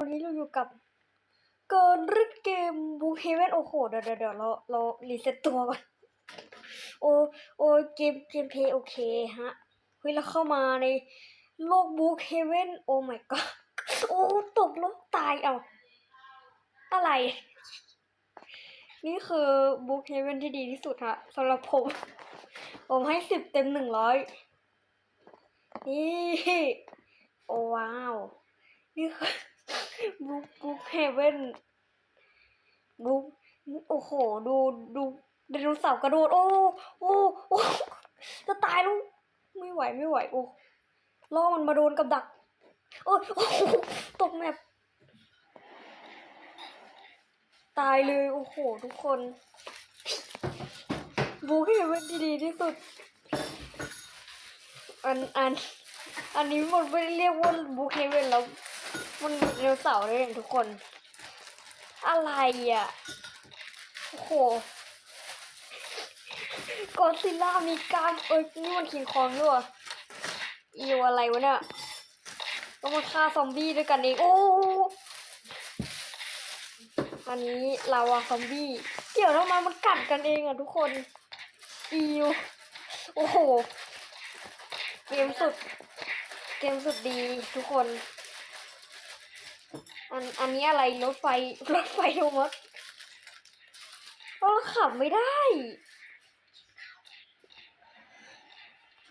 วันนี้เราอยู่กับ เกินรึเกมบูเฮเว่นโอ้โหเดี๋ยวเดี๋ยวเดี๋ยวเราเรารีเซ็ตตัวก่อนโอโอเกมเกมเพย์โอเคฮะเฮ้ยเราเข้ามาในโลกบูเฮเว่นโอ้ my god โอ้ตกโลกตายเอาอะไร นี่คือบุ๊กเฮเว่นที่ดีที่สุดฮะสำหรับผม ผมให้สิบเต็มหนึ่งร้อยนี่ โอ้ว้าว นี่คือ บุ๊กบุ๊กเฮเว่นบุ๊กโอ้โห ดูดูไดโนเสาร์กระโดด โอ้โอ้โอ้จะตายล้วไม่ไหวไม่ไหว โอ้ล่อมันมาโดนกับดัก โอ้โอ้ตกแมปตายเลย โอ้โห ทุกคนบุ๊กเฮเว่นที่ดีที่สุด อันอัน อันนี้มันไม่ได้เรียกว่าบูเคเว่นแล้ว มันไดโนเสาร์เลยทุกคน อะไรอะ โอ้โหกอซิลล่ามีกล้ามเอ้ยนี่มันคิงคองด้วยอีวอะไรวะเนี่ยก็มาฆ่าซอมบี้ด้วยกันเองโอ้อันนี้ลาวาซอมบี้เกี่ยวทำไมมันกัดกันเองอะทุกคนอีวโอ้โหเกมสุด เกมสุดดีทุกคน อันอันนี้อะไรรถไฟรถไฟโทมัสเราขับไม่ได้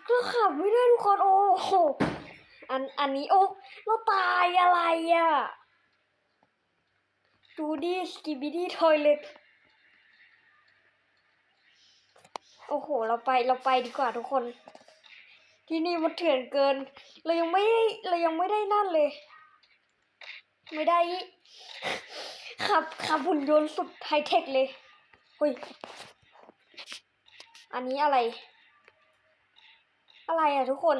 เราขับไม่ได้ทุกคนโอ้โหอันอันนี้โอ้เราตายอะไรอะดูดิสกิบิดี้ทอยเล็ตโอ้โห เราไปเราไปดีกว่าทุกคน ที่นี่มันเถื่อนเกิน เรายังไม่ได้เรายังไม่ได้นั่นเลย ไม่ได้ขับขับหุ่นยนต์สุดไฮเทคเลยเฮ้ยอันนี้อะไร อะไรอะทุกคน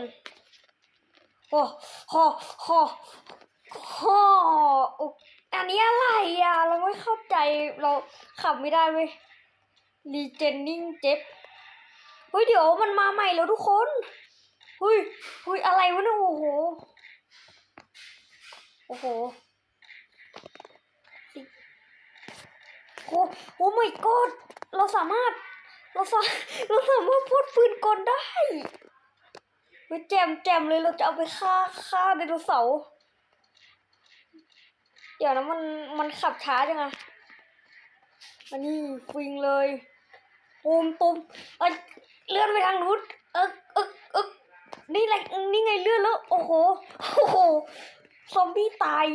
โอ้โหโหโหออันนี้อะไรอะเราไม่เข้าใจเราขับไม่ได้เว้ยรีเจนนิ่งเจ็บเฮ้ยเดี๋ยวมันมาใหม่แล้วทุกคนเฮ้ยเฮ้ยอะไรวะเนี่ยโอ้โห โอ้โห โอ้โอ้ไม่กดเราสามารถ เราสาเราสามารถพูดปืนกลได้เฮ้ยแจมแจมเลยเราจะเอาไปฆ่าฆ่าไดโนเสาร์เดี๋ยวนะมันมันขับช้าจังอะอันนี้ฟิงเลยตูมตูมเอ้ยเลื่อนไปทางนู้นเออเออเออนี่ไงนี่ไงเลื่อนแล้ว โอ้โหโอ้โหซอมบี้ตาย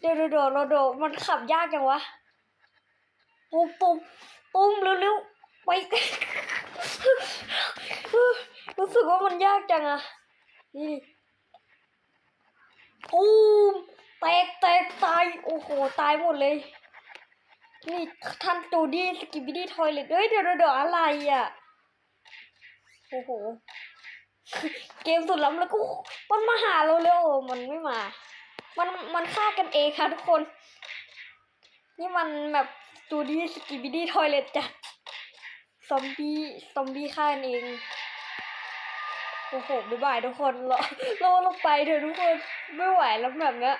เดี๋ยวเดี๋ยวเดี๋ยวเดี๋ยวมันขับยากจังวะ ปุ้มปุ้มปุ้มเร็วๆไป รู้สึกว่ามันยากจังอะนี่ปุ้มแตกแตกตาย โอ้โห ตายหมดเลย นี่ท่านจูดี้สกิบิดี้ทอยเลตเฮ้ยเดี๋ยวเดี๋ยวอะไรอะโอ้โห เกมสุดล้ำแล้วก็มันมาหาเราเร็วมันไม่มา มันมันฆ่ากันเองค่ะทุกคน นี่มันแบบจูดี้สกิบิดี้ทอยเลตจัดซอมบี้ซอมบี้ฆ่านเอง โอ้โหบ๊ายบายทุกคนเราเราลงไปเถอะทุกคน ไม่ไหวแล้วแบบเนี้ย